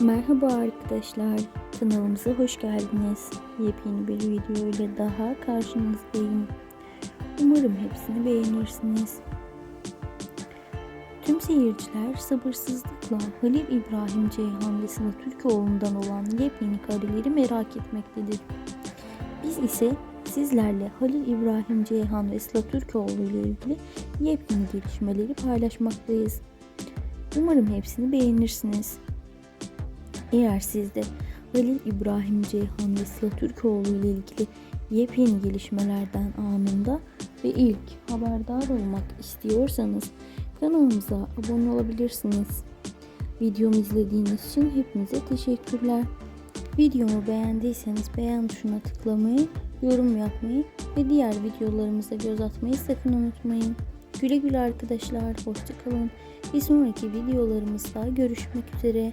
Merhaba arkadaşlar, kanalımıza hoş geldiniz. Yepyeni bir video ile daha karşınızdayım. Umarım hepsini beğenirsiniz. Tüm seyirciler sabırsızlıkla Halil İbrahim Ceyhan ve Sıla Türkoğlu'ndan olan yepyeni kareleri merak etmektedir. Biz ise sizlerle Halil İbrahim Ceyhan ve Sıla Türkoğlu ile ilgili yepyeni gelişmeleri paylaşmaktayız. Umarım hepsini beğenirsiniz. Eğer siz de Halil İbrahim Ceyhan ve Sıla Türkoğlu ile ilgili yepyeni gelişmelerden anında ve ilk haberdar olmak istiyorsanız kanalımıza abone olabilirsiniz. Videomu izlediğiniz için hepinize teşekkürler. Videomu beğendiyseniz beğen tuşuna tıklamayı, yorum yapmayı ve diğer videolarımıza göz atmayı sakın unutmayın. Güle güle arkadaşlar, hoşçakalın. Bir sonraki videolarımızda görüşmek üzere.